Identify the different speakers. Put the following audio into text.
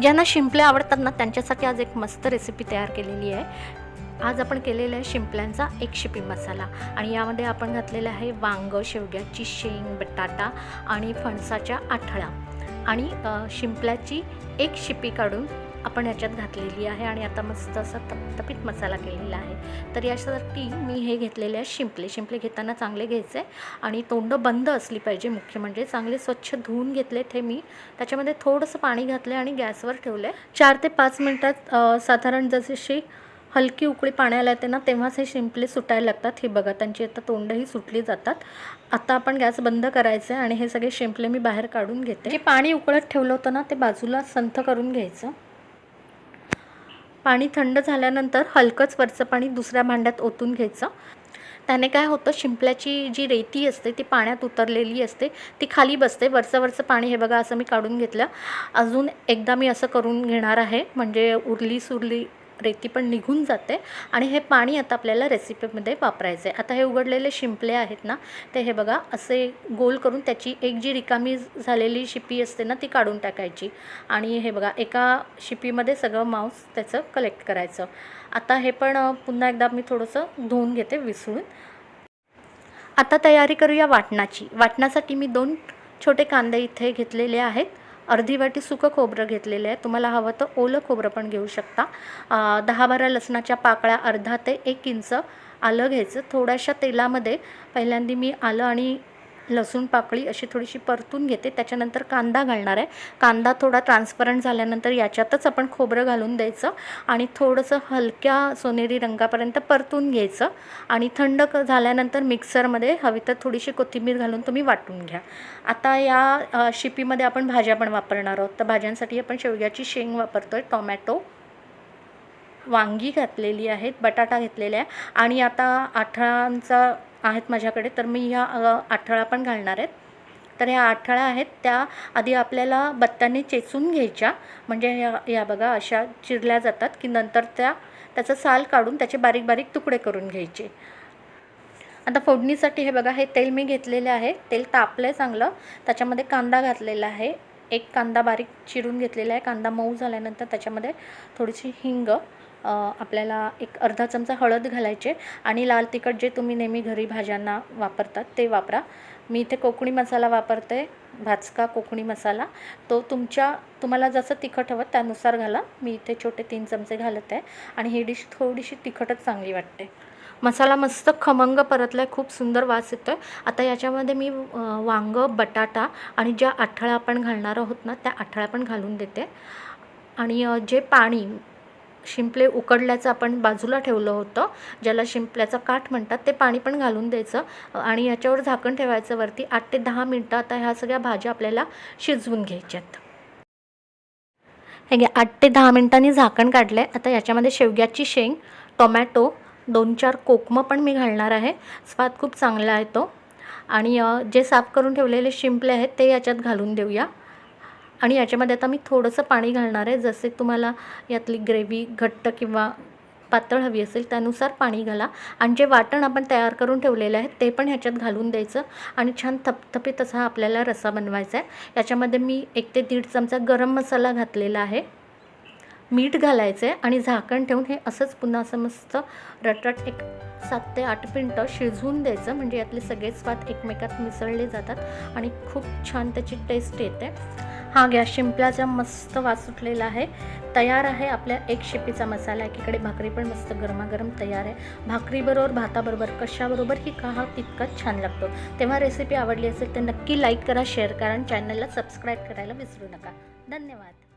Speaker 1: ज्यांना शिंपल्या आवडतात ना त्यांच्यासाठी आज एक मस्त रेसिपी तयार केलेली आहे. आज आपण केलेला आहे शिंपल्यांचा एक शिपी मसाला. आणि यामध्ये आपण घातलेलं आहे वांगं शेवग्याची शेंग बटाटा आणि फणसाच्या आठळा. आणि शिंपल्याची एक शिपी काढून आपण याच्यात घातलेली आहे आणि आता मस्त असा तपतपीत मसाला केलेला आहे. तर यासाठी मी हे घेतलेले आहे शिंपले. शिंपले घेताना चांगले घ्यायचे आणि तोंड बंद असली पाहिजे मुख्य म्हणजे. चांगले स्वच्छ धुवून घेतले ते मी. त्याच्यामध्ये थोडंसं पाणी घातलं आणि गॅसवर ठेवलं आहे चार ते पाच मिनटात साधारण जसेशी हलकी उकळी पाण्याला येते ना तेव्हाच हे शिंपले सुटायला लागतात. हे बघा त्यांची आता तोंडही सुटली जातात. आता आपण गॅस बंद करायचं आहे आणि हे सगळे शिंपले मी बाहेर काढून घेते. जे पाणी उकळत ठेवलं होतं ना ते बाजूला संथ करून घ्यायचं. पाणी थंड झाल्यानंतर हलकंच वरचं पाणी दुसऱ्या भांड्यात ओतून घ्यायचं. त्याने काय होतं शिंपल्याची जी रेती असते ती पाण्यात उतरलेली असते ती खाली बसते. वरचं वरचं पाणी हे बघा असं मी काढून घेतलं. अजून एकदा मी असं करून घेणार आहे म्हणजे उरली सुरली रेती पण निघून जाते आणि हे पाणी आता आपल्याला रेसिपीमध्ये वापरायचं आहे आता हे उघडलेले शिंपले आहेत ना ते हे बघा असे गोल करून त्याची एक जी रिकामी झालेली शिपी असते ना ती काढून टाकायची. आणि हे बघा एका शिपीमध्ये सगळं मांस त्याचं कलेक्ट करायचं. आता हे पण पुन्हा एकदा मी थोडंसं धुवून घेते विसळून. आता तयारी करूया वाटणाची. वाटणासाठी मी दोन छोटे कांदे इथे घेतलेले आहेत. अर्धी वाटी सुकं खोबरं घेतलेलं आहे. तुम्हाला हवं तर ओलं खोबरं पण घेऊ शकता. दहा बारा लसणाच्या पाकळ्या अर्धा ते एक इंच आलं घ्यायचं. थोड्याशा तेलामध्ये पहिल्यांदा मी आलं आणि लसूण पाकळी अशी थोडीशी परतून घेते. त्याच्यानंतर कांदा घालणार आहे. कांदा थोडा ट्रान्सपरंट झाल्यानंतर याच्यातच आपण खोबरं घालून द्यायचं आणि थोडंसं हलक्या सोनेरी रंगापर्यंत परतून घ्यायचं आणि थंड क झाल्यानंतर मिक्सरमध्ये हवी तर थोडीशी कोथिंबीर घालून तुम्ही वाटून घ्या. आता या शिपीमध्ये आपण भाज्या पण वापरणार आहोत. तर भाज्यांसाठी आपण शेवग्याची शेंग वापरतो आहे टोमॅटो वांगी घातलेली आहेत बटाटा घेतलेला आहे आणि आता आठळांचा आहेत माझ्याकडे तर मी ह्या आठळा पण घालणार आहेत. तर ह्या आठळ्या आहेत त्या आधी आपल्याला बत्त्याने चेचून घ्यायच्या. म्हणजे ह्या या बघा अशा चिरल्या जातात की नंतर त्या त्याचं साल काढून त्याचे बारीक बारीक तुकडे करून घ्यायचे. आता फोडणीसाठी हे बघा हे तेल मी घेतलेले आहे. तेल तापलं आहे चांगलं. त्याच्यामध्ये कांदा घातलेला आहे. एक कांदा बारीक चिरून घेतलेला आहे. कांदा मऊ झाल्यानंतर त्याच्यामध्ये थोडीशी हिंग आपल्याला एक अर्धा चमचा हळद घालायचे आणि लाल तिखट जे तुम्ही नेहमी घरी भाज्यांना वापरतात ते वापरा. मी इथे कोकणी मसाला वापरते भाजका कोकणी मसाला. तो तुमच्या तुम्हाला जसं तिखट हवं त्यानुसार घाला. मी इथे छोटे तीन चमचे घालत आहे आणि ही डिश थोडीशी तिखटच चांगली वाटते. मसाला मस्त खमंग परतला आहे खूप सुंदर वास येतो आहे आता याच्यामध्ये मी वांग वांगं बटाटा आणि ज्या आठळ्या आपण घालणार आहोत ना त्या आठळ्या पण घालून देते. आणि जे पाणी शिंपले उकडल्याचं आपण बाजूला ठेवलं होतं ज्याला शिंपल्याचा काठ म्हणतात ते पाणी पण घालून द्यायचं. आणि याच्यावर झाकण ठेवायचं वरती आठ ते दहा मिनटं आता ह्या सगळ्या भाज्या आपल्याला शिजवून घ्यायच्यात. हे घ्या आठ ते दहा मिनटांनी झाकण काढलं आहे आता याच्यामध्ये शेवग्याची शेंग टोमॅटो दोन चार कोकमं पण मी घालणार आहे. स्वाद खूप चांगला आहे तो. आणि जे साफ करून ठेवलेले शिंपले आहेत ते याच्यात घालून देऊया. आणि याच्यामध्ये आता मी थोडंसं पाणी घालणार आहे. जसे तुम्हाला यातली ग्रेव्ही घट्ट किंवा पातळ हवी असेल त्यानुसार पाणी घाला. आणि जे वाटण आपण तयार करून ठेवलेलं आहे ते पण ह्याच्यात घालून द्यायचं. आणि छान थपथपीत असा आपल्याला रसा बनवायचा आहे. याच्यामध्ये मी एक ते दीड चमचा गरम मसाला घातलेला आहे. मीठ घालायचं आहे आणि झाकण ठेवून हे असंच पुन्हा असं मस्त रटरट एक सात ते आठ मिनटं शिजवून द्यायचं. म्हणजे यातले सगळे स्वाद एकमेकात मिसळले जातात आणि खूप छान त्याची टेस्ट येते. हा गॅस शिंपल्याचा मस्त वास सुटलेला आहे. तयार आहे आपल्या एक शिपीचा मसाला. एकीकडे भाकरी पण मस्त गरमागरम तयार आहे. भाकरीबरोबर भाताबरोबर कशाबरोबरही का हा तितकाच छान लागतो. तेव्हा रेसिपी आवडली असेल तर नक्की लाईक करा शेअर करा आणि चॅनलला सबस्क्राईब करायला विसरू नका. धन्यवाद.